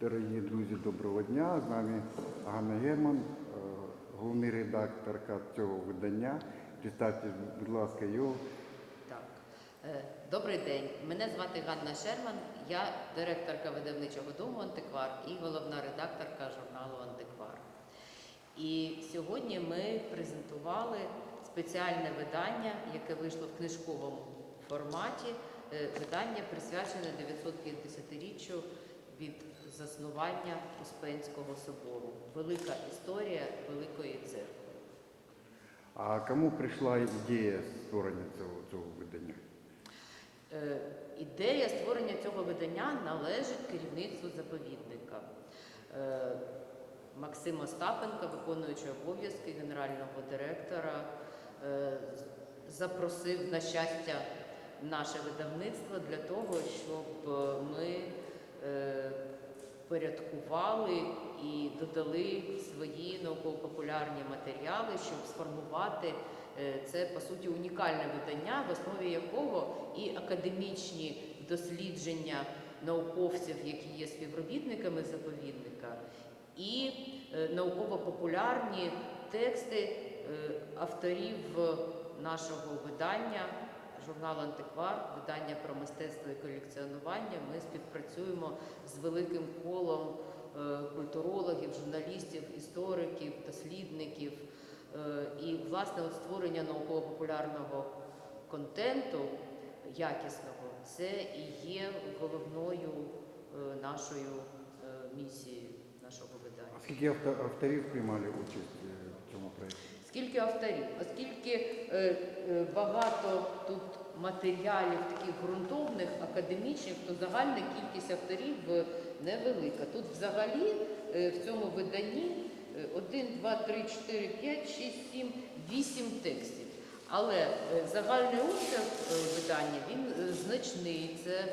Дорогі друзі, доброго дня. З нами Ганна Герман, е, головний редакторка цього видання. Представте, будь ласка, його. Так. Е, Добрий день. Мене звати Ганна Шерман. Я директорка видавничого дому Антиквар і головна редакторка журналу Антиквар. І сьогодні ми презентували спеціальне видання, яке вийшло в книжковому форматі. Е, Видання присвячене 950-річчю від заснування Успенського собору. Велика історія Великої церкви. А кому прийшла ідея створення цього, цього видання? Е, Ідея створення цього видання належить керівництву заповідника. Е, Максим Остапенко, виконуючий обов'язки генерального директора, е, запросив на щастя наше видавництво для того, щоб е, ми порядкували і додали свої науково-популярні матеріали, щоб сформувати е, це по суті унікальне видання, в основі якого і академічні дослідження науковців, які є співробітниками заповідника, і е, науково-популярні тексти е, авторів нашого видання. Журнал Антиквар, видання про мистецтво і колекціонування. Ми співпрацюємо з великим колом е, культурологів, журналістів, істориків, дослідників. Е, І, власне, от створення науково-популярного контенту якісного це і є головною е, нашою місією нашого видання. А скільки авто- авторів приймали участь в цьому проєкті? Скільки авторів? Оскільки багато тут матеріалів таких ґрунтовних, академічних, то загальна кількість авторів е, невелика. Тут взагалі е, в цьому виданні 1, 2, 3, 4, 5, 6, 7, 8 текстів. Але е, загальний обсяг видання він значний, це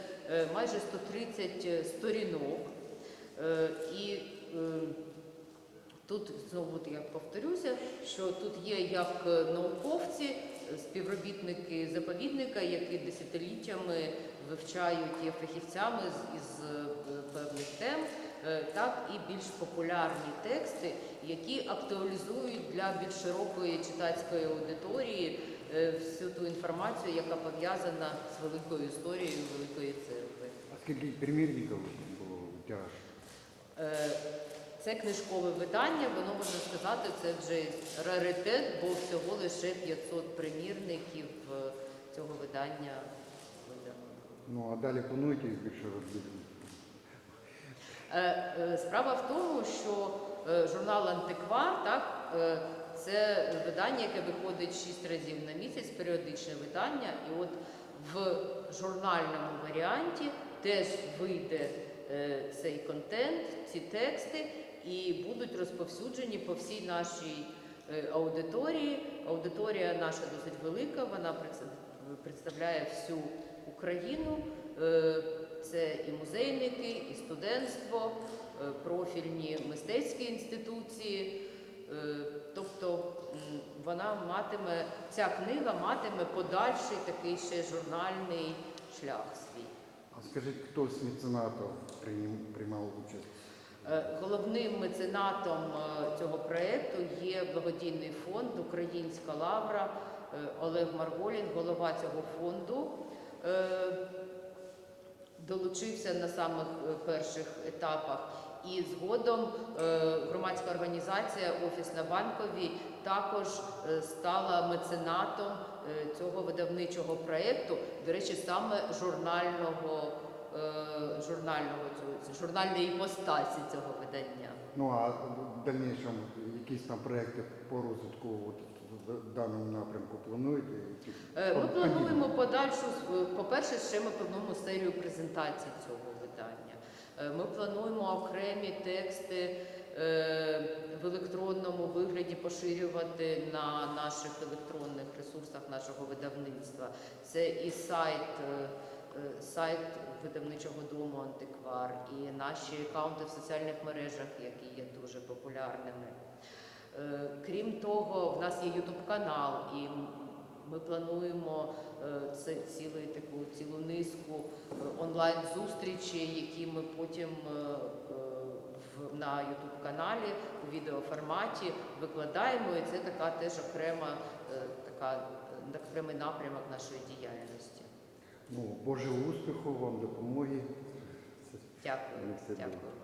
майже 130 сторінок. І Тут знову я повторюся, що тут є як науковці, співробітники заповідника, які десятиліттями вивчають є фахівцями з із е, певних тем, е, так і більш популярні тексти, які актуалізують для більш широкої читацької аудиторії е, всю ту інформацію, яка пов'язана з великою історією Великої церкви. А скільки примірників було? Е, Це книжкове видання, воно можна сказати, це вже раритет, бо всього лише 500 примірників е, цього видання видано. Ну, а далі плануєте їх більше робити? Е, е, Справа в тому, що журнал Антиквар, так, це видання, яке виходить 6 разів на місяць, періодичне видання, і от в журнальному варіанті теж вийде цей контент, ці тексти, і будуть розповсюджені по всій нашій е, аудиторії. Аудиторія наша досить велика, вона представляє всю Україну. Е, Це і музейники, і студентство, е, профільні мистецькі інституції. Тобто вона матиме, ця книга матиме подальший такий ще журнальний шлях свій. А скажіть, хто з меценатів приймав участь? Е, Головним меценатом е, цього проєкту є благодійний фонд Українська лавра Е, Олег Марголін, голова цього фонду. Долучився на самих перших етапах. І згодом громадська організація Офіс на банковій також стала меценатом цього видавничого проєкту, до речі, саме журнального, журнального журнальної іпостасі цього видання. Ну, а в дальнішому якісь там проекти по розвитку от, в даному напрямку плануєте? Е, Ми плануємо подальшу, е, по-перше, ще ми плануємо серію презентацій цього видання. Е, Ми плануємо окремі тексти е, в електронному вигляді поширювати на наших електронних ресурсах нашого видавництва. Це і сайт, е, е, сайт видавничого дому Антиквар, і наші акаунти в соціальних мережах, які є дуже популярними. Е, Крім того, в нас є Ютуб канал, і ми плануємо е, це цілий таку цілу низку онлайн зустрічей, які ми потім е, е, на youtube каналі у відеоформаті викладаємо. І це така теж окрема е, така е, окремий напрямок нашої діяльності. Ну, Божого успіху вам, допомоги. Дякую.